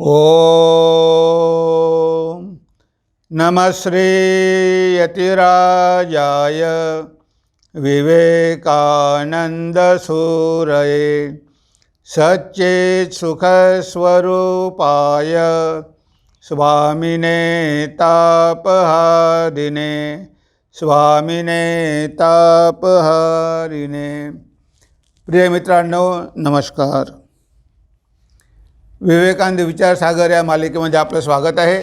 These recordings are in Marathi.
ॐ नमः श्रीयतिराजाय विवेकानन्दसूरये सच्चेत्सुखस्वरूपाय स्वामिने तापहारिणे स्वामिने तापहारिणे। प्रिय मित्रांनो नमस्कार। विवेकानंद विचारसागर या मालिकेमध्ये आपलं स्वागत आहे.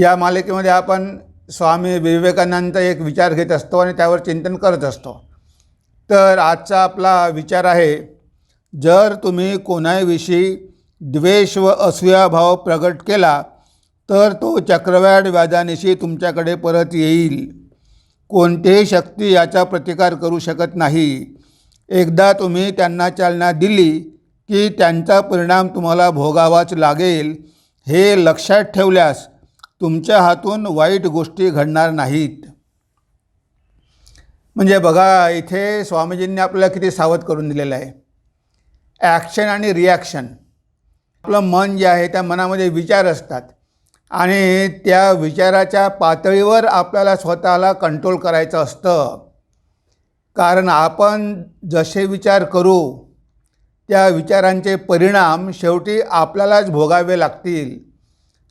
या मालिकेमध्ये आपण स्वामी विवेकानंद एक विचार घेत असतो आणि त्यावर चिंतन करत असतो. तर आजचा आपला विचार आहे जर तुम्ही कोणाविषयी द्वेष व असूयाभाव प्रगट केला तर तो चक्रवाढ व्याजानिशी तुमच्याकडे परत येईल. कोणतीही शक्ती याचा प्रतिकार करू शकत नाही. एकदा तुम्ही त्यांना चालना दिली की त्यांचा परिणाम तुम्हाला भोगावाच लागेल हे लक्षात ठेवल्यास तुमच्या हातून वाईट गोष्टी घडणार नाहीत. म्हणजे बघा इथे स्वामीजींनी आपल्याला किती सावध करून दिलेलं आहे. ॲक्शन आणि रिॲक्शन आपलं मन जे आहे त्या मनामध्ये विचार असतात. आणि त्या विचाराच्या पातळीवर आपल्याला स्वतःला कंट्रोल करायचं असतं. कारण आपण जसे विचार करू त्या विचारांचे परिणाम शेवटी आपल्यालाच भोगावे लागतील.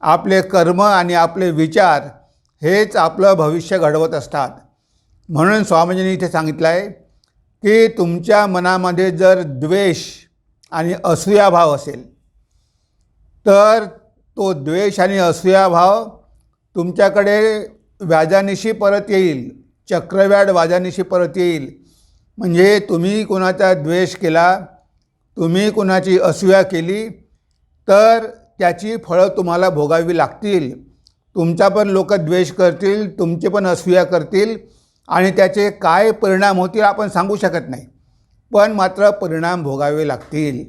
आपले कर्म आणि आपले विचार हेच आपलं भविष्य घडवत असतात. म्हणून स्वामीजींनी इथे सांगितलं आहे की तुमच्या मनामध्ये जर द्वेष आणि असूयाभाव असेल तर तो द्वेष आणि असूयाभाव तुमच्याकडे व्याजानिशी परत येईल चक्रव्याड वाजानिशी परत येईल. म्हणजे तुम्ही कोणाचा द्वेष केला तुम्ही कुणाची असूया केली तर त्याची फळं तुम्हाला भोगावी लागतील. तुमचा पण लोक द्वेष करतील तुमचे पण असूया करतील आणि त्याचे काय परिणाम होतील आपण सांगू शकत नाही. पण मात्र परिणाम भोगावे लागतील.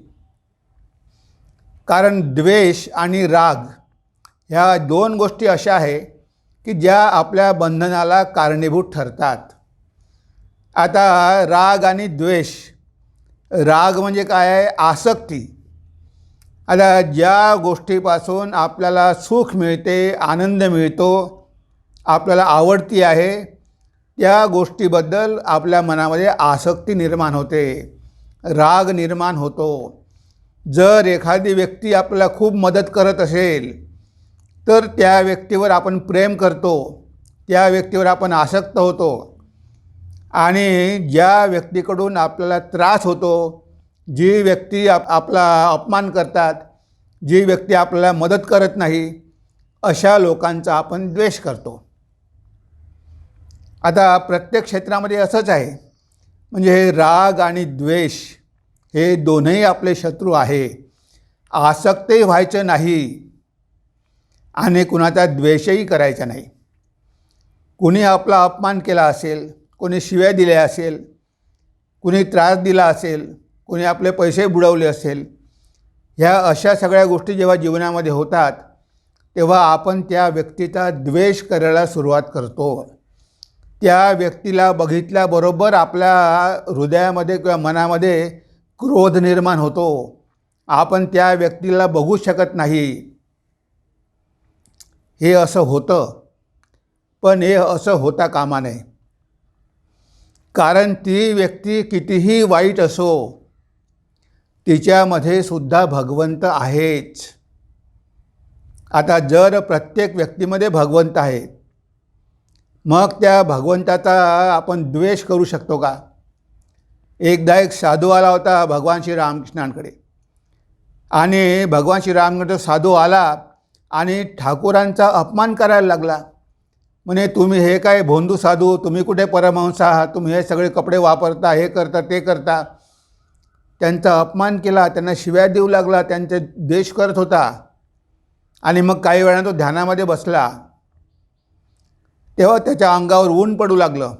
कारण द्वेष आणि राग ह्या दोन गोष्टी अशा आहे की ज्या आपल्या बंधनाला कारणीभूत ठरतात. आता राग आणि द्वेष राग म्हणजे काय आहे? आसक्ती. आता ज्या गोष्टीपासून आपल्याला सुख मिळते आनंद मिळतो आपल्याला आवडती आहे त्या गोष्टीबद्दल आपल्या मनामध्ये आसक्ती निर्माण होते राग निर्माण होतो. जर एखादी व्यक्ती आपल्याला खूप मदत करत असेल तर त्या व्यक्तीवर आपण प्रेम करतो त्या व्यक्तीवर आपण आसक्त होतो. आणि ज्या व्यक्तीकडून आपल्याला त्रास होतो जी व्यक्ती आप आपला अपमान करतात जी व्यक्ती आपल्याला मदत करत नाही अशा लोकांचा आपण द्वेष करतो. आता प्रत्येक क्षेत्रामध्ये असंच आहे. म्हणजे हे राग आणि द्वेष हे दोनही आपले शत्रू आहे. आसक्तही व्हायचं नाही आणि कुणाचा द्वेषही करायचा नाही. कुणी आपला अपमान केला असेल कोणी शिव्या दिल्या असेल कुणी त्रास दिला असेल कुणी आपले पैसे बुडवले असेल ह्या अशा सगळ्या गोष्टी जेव्हा जीवनामध्ये होतात तेव्हा आपण त्या व्यक्तीचा द्वेष करायला सुरुवात करतो. त्या व्यक्तीला बघितल्याबरोबर आपल्या हृदयामध्ये किंवा मनामध्ये क्रोध निर्माण होतो. आपण त्या व्यक्तीला बघू शकत नाही. हे असं होतं. पण हे असं होता कामा नये. कारण ती व्यक्ती कितीही वाईट असो तिच्यामध्ये सुद्धा भगवंत आहेच आता जर प्रत्येक व्यक्तीमध्ये भगवंत आहे मग त्या भगवंताचा आपण द्वेष करू शकतो का? एकदा एक साधू आला होता भगवान श्री रामकृष्णांकडे आणि भगवान श्री रामकृष्ण साधू आला आणि ठाकूरांचा अपमान करायला लागला. म्हणे तुम्ही हे काय भोंदू साधू? तुम्ही कुठे परमहंस आहात? तुम्ही हे सगळे कपडे वापरता हे करता ते करता. त्यांचा अपमान केला त्यांना शिव्या देऊ लागला त्यांचे देश करत होता. आणि मग काही वेळानं तो ध्यानामध्ये बसला. तेव्हा त्याच्या अंगावर ऊन पडू लागलं.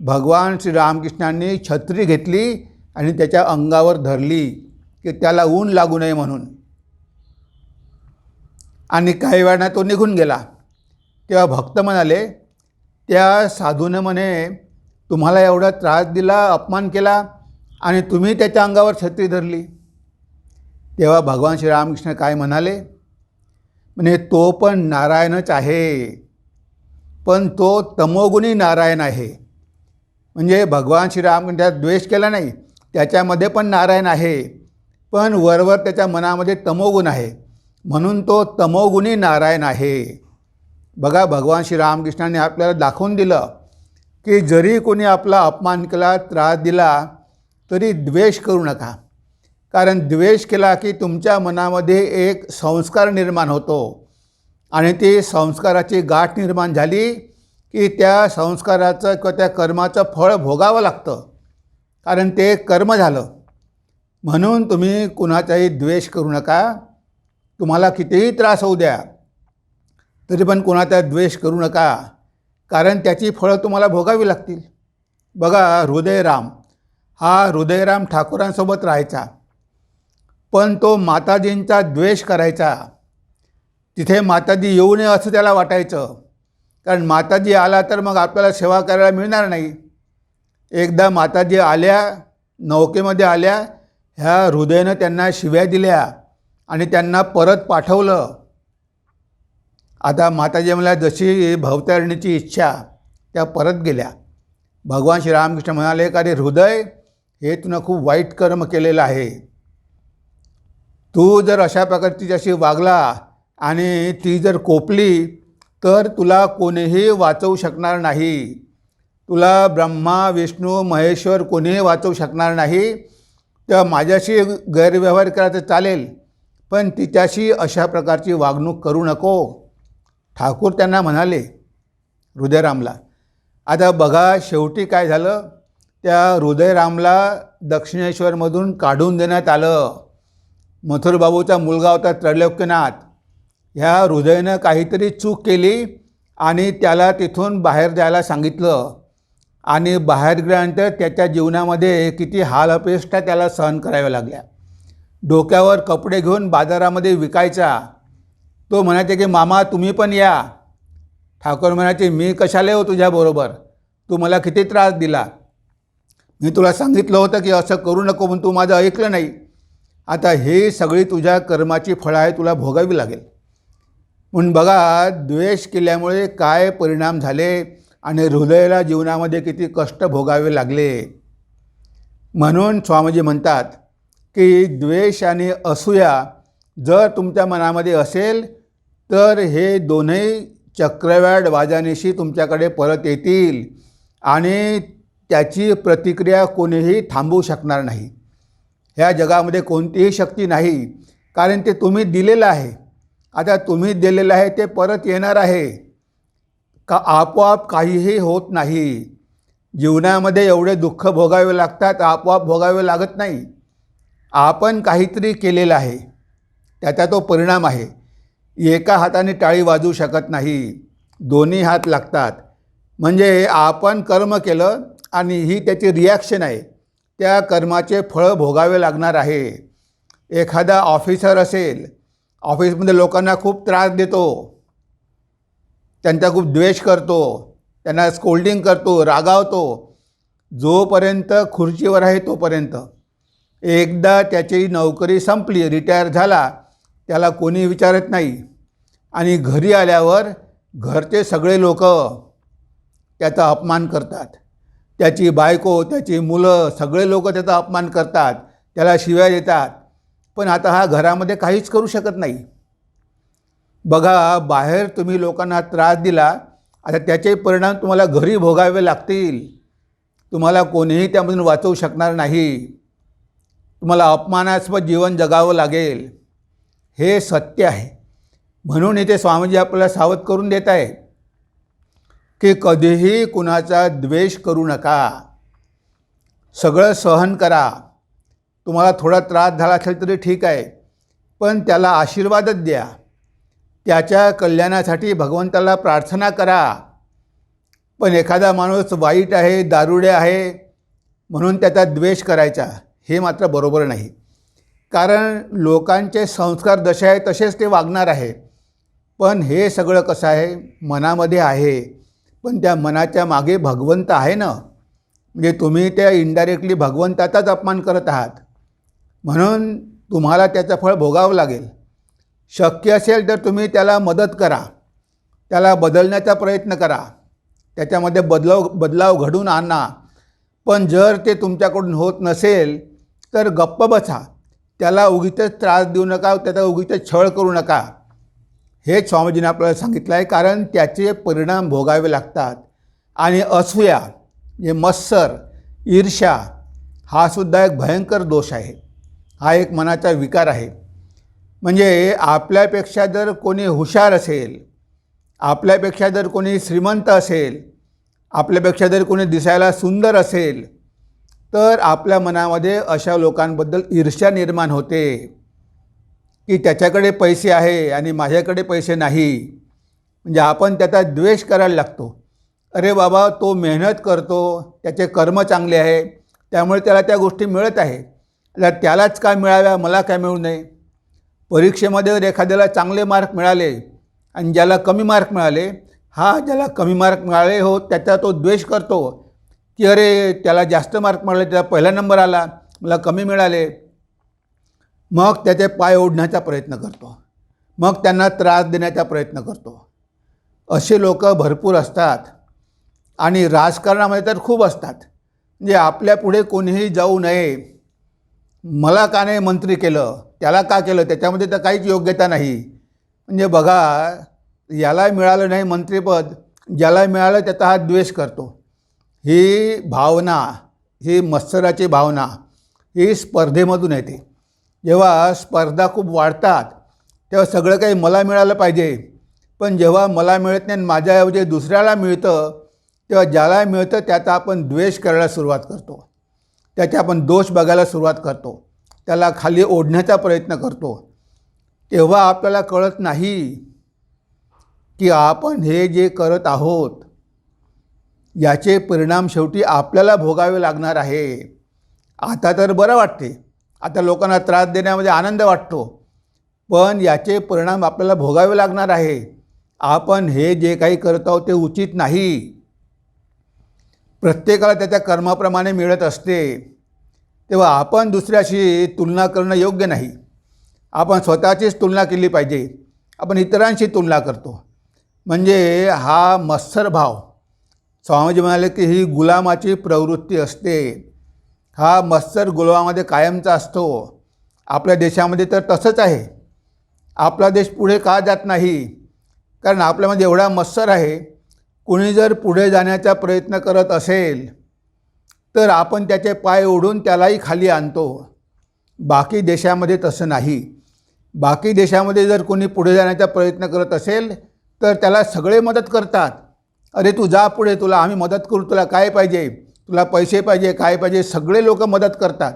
भगवान श्री रामकृष्णांनी छत्री घेतली आणि त्याच्या अंगावर धरली की त्याला ऊन लागू नये म्हणून. आणि काही वेळानं तो निघून गेला. तेव्हा भक्त म्हणाले त्या साधूनं म्हणे तुम्हाला एवढा त्रास दिला अपमान केला आणि तुम्ही त्याच्या अंगावर छत्री धरली. तेव्हा भगवान श्रीरामकृष्ण काय म्हणाले म्हणजे तो पण नारायणच आहे पण तो तमोगुणी नारायण आहे. म्हणजे भगवान श्रीराम त्यात द्वेष केला नाही त्याच्यामध्ये पण नारायण आहे पण वरवर त्याच्या मनामध्ये तमोगुण आहे म्हणून तो तमोगुणी नारायण आहे. बघा भगवान श्री रामकृष्णाने आपल्याला दाखवून दिलं की जरी कोणी आपला अपमान केला त्रास दिला तरी द्वेष करू नका. कारण द्वेष केला की तुमच्या मनामध्ये एक संस्कार निर्माण होतो. आणि ती संस्काराची गाठ निर्माण झाली की त्या संस्काराचं किंवा त्या कर्माचं फळ भोगावं लागतं. कारण ते कर्म झालं. म्हणून तुम्ही कुणाचाही द्वेष करू नका. तुम्हाला कितीही त्रास होऊ द्या तरी पण कोणाचा द्वेष करू नका. कारण त्याची फळं तुम्हाला भोगावी लागतील. बघा हृदयराम. हा हृदयराम ठाकूरांसोबत राहायचा. पण तो माताजींचा द्वेष करायचा. तिथे माताजी येऊ नये असं त्याला वाटायचं. कारण माताजी आला तर मग आपल्याला सेवा करायला मिळणार नाही. एकदा माताजी आल्या नौकेमध्ये आल्या ह्या हृदयनं त्यांना शिव्या दिल्या आणि त्यांना परत पाठवलं. आता माताजी मला जशी भवतारणीची इच्छा त्या परत गेल्या. भगवान श्रीरामकृष्ण म्हणाले का रे हृदय? हे तुनं खूप वाईट कर्म केलेलं आहे. तू जर अशा प्रकारची जशी वागला आणि ती जर कोपली तर तुला कोणीही वाचवू शकणार नाही. तुला ब्रह्मा विष्णू महेश्वर कोणीही वाचवू शकणार नाही. तर माझ्याशी गैरव्यवहार करायचं चालेल पण तिच्याशी अशा प्रकारची वागणूक करू नको. ठाकूर त्यांना म्हणाले हृदयरामला आता बघा शेवटी काय झालं? त्या हृदयरामला दक्षिणेश्वरमधून काढून देण्यात आलं. मथुरबाबूचा मुलगा होता त्रैलोक्यनाथ. ह्या हृदयनं काहीतरी चूक केली आणि त्याला तिथून बाहेर जायला सांगितलं. आणि बाहेर गेल्यानंतर त्याच्या जीवनामध्ये किती हाल अपेष्टा त्याला सहन कराव्या लागल्या. डोक्यावर कपडे घेऊन बाजारामध्ये विकायचा. तो म्हणायचे की मामा तुम्ही पण या. ठाकूर म्हणायचे मी कशाला येऊ तुझ्याबरोबर तू मला किती त्रास दिला. मी तुला सांगितलं होतं की असं करू नको म्हणून तू माझं ऐकलं नाही. आता हे सगळी तुझ्या कर्माची फळं आहे तुला भोगावी लागेल. म्हणून बघा द्वेष केल्यामुळे काय परिणाम झाले आणि हृदयाला जीवनामध्ये किती कष्ट भोगावे लागले? म्हणून स्वामीजी म्हणतात की द्वेष आणि असूया जर तुमच्या मनामध्ये असेल तर हे दोन्ही चक्रव्याढ वाजानेशी तुमच्याकडे परत येतील आणि त्याची प्रतिक्रिया कोणीही थांबवू शकणार नाही. ह्या जगामध्ये कोणतीही शक्ती नाही कारण ते तुम्ही दिलेलं आहे. आता तुम्ही दिलेलं आहे ते परत येणार आहे. का आपोआप काहीही होत नाही. जीवनामध्ये एवढे दुःख भोगावे लागतात आपोआप भोगावे लागत नाही. आपण काहीतरी केलेलं आहे. त्याचा तो परिणाम आहे. एका हाताने टाळी वाजू शकत नाही. दोन्ही हात लागतात. म्हणजे आपण कर्म केलं आणि ही त्याची रिॲक्शन आहे. त्या कर्माचे फळं भोगावे लागणार आहे. एखादा ऑफिसर असेल ऑफिसमध्ये लोकांना खूप त्रास देतो. त्यांचा खूप द्वेष करतो. त्यांना स्कोल्डिंग करतो रागावतो. जोपर्यंत खुर्चीवर आहे तोपर्यंत. एकदा त्याची नोकरी संपली रिटायर झाला त्याला कोणी विचारत नाही. आणि घरी आल्यावर घरचे सगळे लोक त्याचा अपमान करतात. त्याची बायको त्याची मुलं सगळे लोक त्याचा अपमान करतात. त्याला शिव्या देतात. पण आता हा घरामध्ये काहीच करू शकत नाही. बघा बाहेर तुम्ही लोकांना त्रास दिला आता त्याचे परिणाम तुम्हाला घरी भोगावे लागतील. तुम्हाला कोणीही त्यामधून वाचवू शकणार नाही. तुम्हाला अपमानास्पद जीवन जगावं लागेल. हे सत्य आहे. म्हणून इथे स्वामीजी आपल्याला सावध करून देत आहे की कधीही कुणाचा द्वेष करू नका. सगळं सहन करा. तुम्हाला थोडा त्रास झाला असेल तरी ठीक आहे पण त्याला आशीर्वादच द्या. त्याच्या कल्याणासाठी भगवंताला प्रार्थना करा. पण एखादा माणूस वाईट आहे दारुडे आहे म्हणून त्याचा द्वेष करायचा हे मात्र बरोबर नाही. कारण लोकांचे संस्कार जसे आहे तसेच ते वागणार आहे. पण हे सगळं कसं आहे? मनामध्ये आहे. पण त्या मनाच्या मागे भगवंत आहे ना? म्हणजे तुम्ही त्या इनडायरेक्टली भगवंताचाच अपमान करत आहात. म्हणून तुम्हाला त्याचं फळ भोगावं लागेल. शक्य असेल तर तुम्ही त्याला मदत करा. त्याला बदलण्याचा प्रयत्न करा. त्याच्यामध्ये बदलाव बदलाव घडून आणा. पण जर ते तुमच्याकडून होत नसेल तर गप्प बसा. त्याला उगीच त्रास देऊ नका त्याचा उगीच छळ करू नका. हेच स्वामीजीने आपल्याला सांगितलं आहे कारण त्याचे परिणाम भोगावे लागतात. आणि असूया जे मत्सर ईर्ष्या हा सुद्धा एक भयंकर दोष आहे. हा एक मनाचा विकार आहे. म्हणजे आपल्यापेक्षा जर कोणी हुशार असेल आपल्यापेक्षा जर कोणी श्रीमंत असेल आपल्यापेक्षा जर कोणी दिसायला सुंदर असेल तर आपल्या मनामध्ये अशा लोकांबद्दल ईर्ष्या निर्माण होते की त्याच्याकडे पैसे आहे आणि माझ्याकडे पैसे नाही. म्हणजे आपण त्याचा द्वेष करायला लागतो. अरे बाबा तो मेहनत करतो त्याचे कर्म चांगले आहे त्यामुळे त्याला त्या गोष्टी मिळत आहे. त्यालाच काय मिळाव्या मला काय मिळू नये? परीक्षेमध्ये जर एखाद्याला चांगले मार्क मिळाले आणि ज्याला कमी मार्क मिळाले हा ज्याला कमी मार्क मिळाले हो त्याचा तो द्वेष करतो. की अरे त्याला जास्त मार्क मिळाले त्याला पहिला नंबर आला मला कमी मिळाले. मग त्याचे पाय ओढण्याचा प्रयत्न करतो. मग त्यांना त्रास देण्याचा प्रयत्न करतो. असे लोक भरपूर असतात. आणि राजकारणामध्ये तर खूप असतात. म्हणजे आपल्या पुढे कोणीही जाऊ नये. मला का नाही मंत्री केलं? त्याला का केलं? त्याच्यामध्ये तर काहीच योग्यता नाही. म्हणजे बघा याला मिळालं नाही मंत्रिपद ज्याला मिळालं त्याचा हा द्वेष करतो. ही भावना ही मत्सराची भावना ही स्पर्धेमधून येते. जेव्हा स्पर्धा खूप वाढतात तेव्हा सगळं काही मला मिळालं पाहिजे. पण जेव्हा मला मिळत नाही आणि माझ्याऐवजी दुसऱ्याला मिळतं तेव्हा ज्याला मिळतं त्याचा आपण द्वेष करायला सुरुवात करतो. त्याचे आपण दोष बघायला सुरुवात करतो. त्याला खाली ओढण्याचा प्रयत्न करतो. तेव्हा आपल्याला कळत नाही की आपण हे जे करत आहोत याचे परिणाम शेवटी आपल्याला भोगावे लागणार आहे. आता तर बरं वाटते. आता लोकांना त्रास देण्यामध्ये आनंद वाटतो. पण याचे परिणाम आपल्याला भोगावे लागणार आहे. आपण हे जे काही करत आहोत ते उचित नाही. प्रत्येकाला त्याच्या कर्माप्रमाणे मिळत असते. तेव्हा आपण दुसऱ्याशी तुलना करणं योग्य नाही. आपण स्वतःचीच तुलना केली पाहिजे. आपण इतरांशी तुलना करतो. म्हणजे हा मत्सर भाव स्वामीजी म्हणाले की ही गुलामाची प्रवृत्ती असते. हा मत्सर गुलामामध्ये कायमचा असतो. आपल्या देशामध्ये तर तसंच आहे. आपला देश पुढे का जात नाही? कारण आपल्यामध्ये एवढा मत्सर आहे. कुणी जर पुढे जाण्याचा प्रयत्न करत असेल तर आपण त्याचे पाय ओढून त्यालाही खाली आणतो. बाकी देशामध्ये तसं नाही. बाकी देशामध्ये जर कोणी पुढे जाण्याचा प्रयत्न करत असेल तर त्याला सगळे मदत करतात. अरे तू जा पुढे तुला आम्ही मदत करू तुला काय पाहिजे? तुला पैसे पाहिजे काय पाहिजे? सगळे लोक मदत करतात.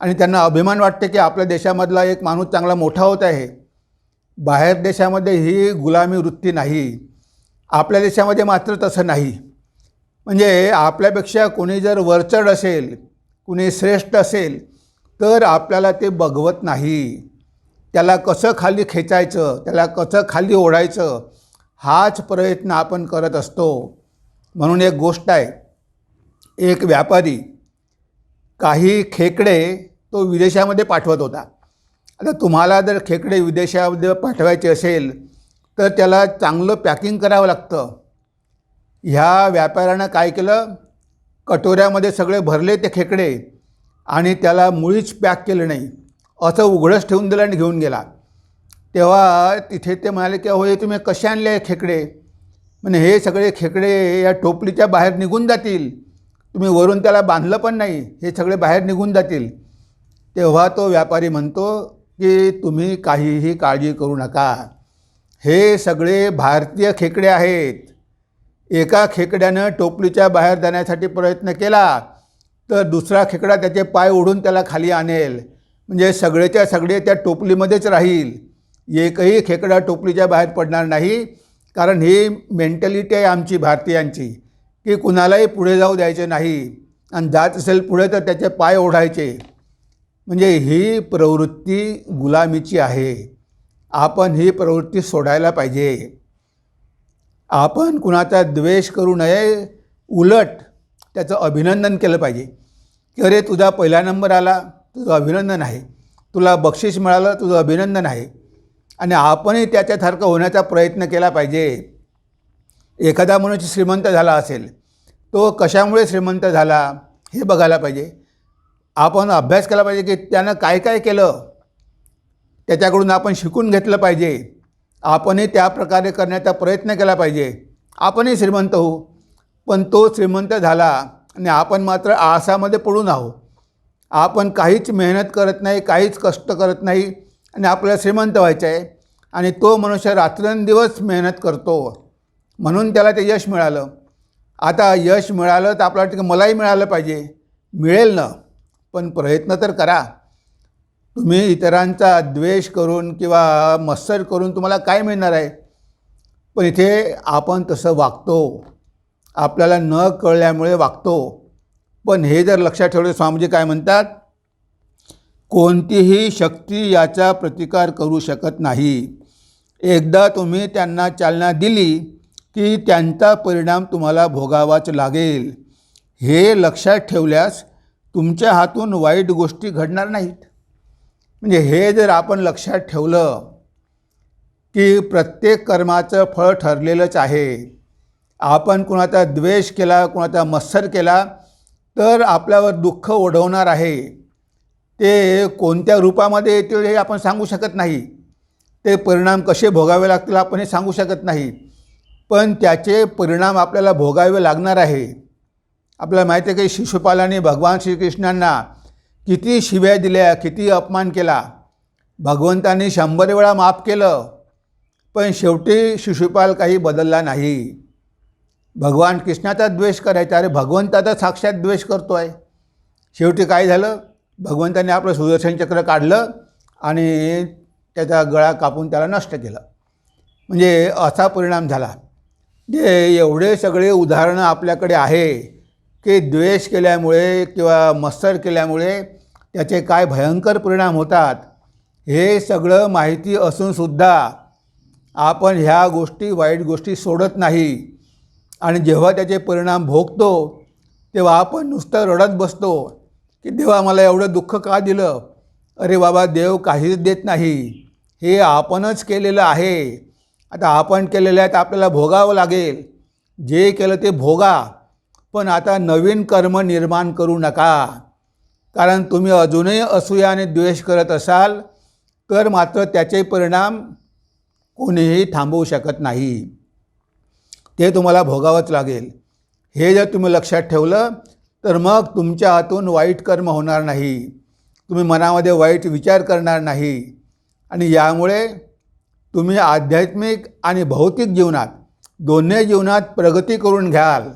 आणि त्यांना अभिमान वाटते की आपल्या देशामधला एक माणूस चांगला मोठा होत आहे. बाहेर देशामध्ये ही गुलामी वृत्ती नाही. आपल्या देशामध्ये मात्र तसं नाही. म्हणजे आपल्यापेक्षा कोणी जर वरचढ असेल कुणी श्रेष्ठ असेल तर आपल्याला ते बघवत नाही. त्याला कसं खाली खेचायचं त्याला कसं खाली ओढायचं हाच प्रयत्न आपण करत असतो. म्हणून एक गोष्ट आहे एक व्यापारी काही खेकडे तो विदेशामध्ये पाठवत होता. आता तुम्हाला जर खेकडे विदेशामध्ये पाठवायचे असेल तर त्याला चांगलं पॅकिंग करावं लागतं. ह्या व्यापाऱ्यानं काय केलं? कटोऱ्यामध्ये सगळे भरले ते खेकडे आणि त्याला मुळीच पॅक केलं नाही. असं उघडंच ठेवून दिलं आणि घेऊन गेला. तेव्हा तिथे ते म्हणाले की होय तुम्ही कसे आणले खेकडे? म्हणजे हे सगळे खेकडे या टोपलीच्या बाहेर निघून जातील. तुम्ही वरून त्याला बांधलं पण नाही. हे सगळे बाहेर निघून जातील. तेव्हा तो व्यापारी म्हणतो की तुम्ही काहीही काळजी करू नका. हे सगळे भारतीय खेकडे आहेत. एका खेकड्यानं टोपलीच्या बाहेर जाण्यासाठी प्रयत्न केला तर दुसरा खेकडा त्याचे पाय ओढून त्याला खाली आणेल. म्हणजे सगळेच्या सगळे त्या टोपलीमध्येच राहील. एकही खेकडा टोपलीच्या बाहेर पडणार नाही. कारण ही मेंटॅलिटी आहे आमची भारतीयांची की कुणालाही पुढे जाऊ द्यायचे नाही. आणि जात असेल पुढे तर त्याचे पाय ओढायचे. म्हणजे ही प्रवृत्ती गुलामीची आहे. आपण ही प्रवृत्ती सोडायला पाहिजे. आपण कुणाचा द्वेष करू नये उलट त्याचं अभिनंदन केलं पाहिजे. की अरे तुझा पहिला नंबर आला तुझं अभिनंदन आहे. तुला बक्षीस मिळालं तुझं अभिनंदन आहे. आणि आपणही त्याच्यासारखं होण्याचा प्रयत्न केला पाहिजे. एखादा मनुष्य श्रीमंत झाला असेल तो कशामुळे श्रीमंत झाला हे बघायला पाहिजे. आपण अभ्यास केला पाहिजे की त्यानं काय काय केलं त्याच्याकडून आपण शिकून घेतलं पाहिजे. आपणही त्या प्रकारे करण्याचा प्रयत्न केला पाहिजे. आपणही श्रीमंत होऊ पण तो श्रीमंत झाला आणि आपण मात्र आसामध्ये पडून आहो आपण काहीच मेहनत करत नाही काहीच कष्ट करत नाही. आणि आपल्याला श्रीमंत व्हायचं आहे. आणि तो मनुष्य रात्रंदिवस मेहनत करतो. म्हणून त्याला ते यश मिळालं. आता यश मिळालं तर आपल्याला वाटतं की मलाही मिळालं पाहिजे. मिळेल ना. पण प्रयत्न तर करा. तुम्ही इतरांचा द्वेष करून किंवा मत्सर करून तुम्हाला काय मिळणार आहे? पण इथे आपण तसं वागतो. आपल्याला न कळल्यामुळे वागतो. पण हे जर लक्षात ठेवले स्वामीजी काय म्हणतात? कोणतीही शक्ती याचा प्रतिकार करू शकत नाही. एकदा तुम्ही त्यांना चालना दिली की त्यांचा परिणाम तुम्हाला भोगावाच लागेल. हे लक्षात ठेवल्यास तुमच्या हातून वाईट गोष्टी घडणार नाहीत. म्हणजे हे जर आपण लक्षात ठेवलं की प्रत्येक कर्माचं फळ ठरलेलंच आहे. आपण कुणाचा द्वेष केला कुणाचा मत्सर केला तर आपल्यावर दुःख ओढवणार आहे. ते कोणत्या रूपामध्ये येतील हे आपण सांगू शकत नाही. ते परिणाम कसे भोगावे लागतील आपण हे सांगू शकत नाही. पण त्याचे परिणाम आपल्याला भोगावे लागणार आहे. आपल्याला माहिती आहे की शिशुपालाने भगवान श्रीकृष्णांना किती शिव्या दिल्या किती अपमान केला. भगवंतांनी शंभर वेळा माफ केलं पण शेवटी शिशुपाल काही बदलला नाही. भगवान कृष्णाचा द्वेष करायचा अरे भगवंताचा साक्षात द्वेष करतो आहे शेवटी काय झालं? भगवंताने आपलं सुदर्शन चक्र काढलं आणि त्याचा गळा कापून त्याला नष्ट केलं. म्हणजे असा परिणाम झाला. जे एवढे सगळे उदाहरणं आपल्याकडे आहे की द्वेष केल्यामुळे किंवा मत्सर केल्यामुळे त्याचे काय भयंकर परिणाम होतात हे सगळं माहिती असूनसुद्धा आपण ह्या गोष्टी वाईट गोष्टी सोडत नाही. आणि जेव्हा त्याचे परिणाम भोगतो तेव्हा आपण नुसतं रडत बसतो. की देवा मला एवढं दुःख का दिलं? अरे बाबा देव काहीच देत नाही. हे आपणच केलेलं आहे. आता आपण केलेलं आहे तर आपल्याला भोगावं लागेल. जे केलं ते भोगा. पण आता नवीन कर्म निर्माण करू नका. कारण तुम्ही अजूनही असूया आणि द्वेष करत असाल तर मात्र त्याचे परिणाम कोणीही थांबवू शकत नाही. ते तुम्हाला भोगावंच लागेल. हे जर तुम्ही लक्षात ठेवलं तर मग तुमच्या हातून वाईट कर्म होणार नाही. तुम्ही मनामध्ये वाईट विचार करणार नाही. आणि यामुळे तुम्ही आध्यात्मिक आणि भौतिक जीवनात दोन्ही जीवनात प्रगती करून घ्याल.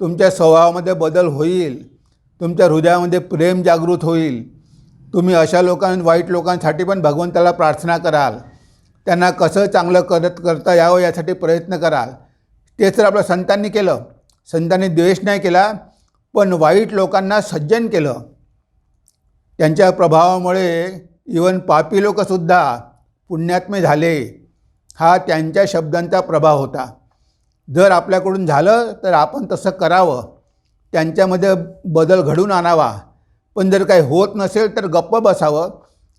तुमच्या स्वभावामध्ये बदल होईल. तुमच्या हृदयामध्ये प्रेम जागृत होईल. तुम्ही अशा लोकां वाईट लोकांसाठी पण भगवंताला प्रार्थना कराल. त्यांना कसं चांगलं करत करता यावं यासाठी प्रयत्न कराल. तेच तर आपल्या संतांनी केलं. संतांनी द्वेष नाही केला. पण वाईट लोकांना सज्जन केलं. त्यांच्या प्रभावामुळे इवन पापी लोकसुद्धा पुण्यात्मे झाले. हा त्यांच्या शब्दांचा प्रभाव होता. जर आपल्याकडून झालं तर आपण तसं करावं. त्यांच्यामध्ये बदल घडून आणावा. पण जर काही होत नसेल तर गप्प बसावं.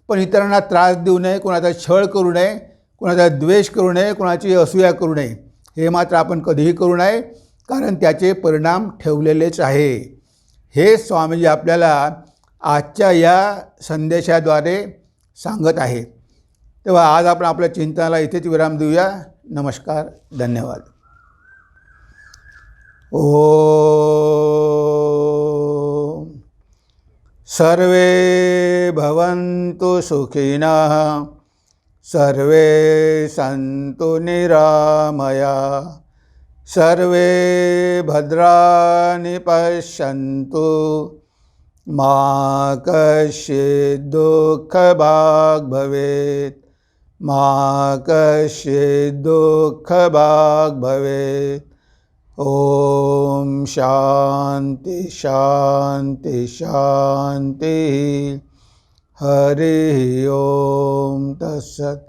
पण इतरांना त्रास देऊ नये कोणाचा छळ करू नये कोणाचा द्वेष करू नये कोणाची असूया करू नये. हे मात्र आपण कधीही करू नये. कारण त्याचे परिणाम ठेवलेलेच आहे. हे स्वामीजी आपल्याला आजच्या या संदेशाद्वारे सांगत आहे तेव्हा आज आपण आपल्या चिंतनाला इथेच विराम देऊया. नमस्कार धन्यवाद. ओ सर्वे भवन्तु सुखिनः सर्वे सन्तु निरामया। सर्वे भद्राणि पश्यन्तु। मा कश्चित् दुःखभाग् भवेत् मा कश्चित् दुःखभाग् भवेत् ॐ शान्ति शान्ति शान्ति। हरिः ॐ तत्सत्।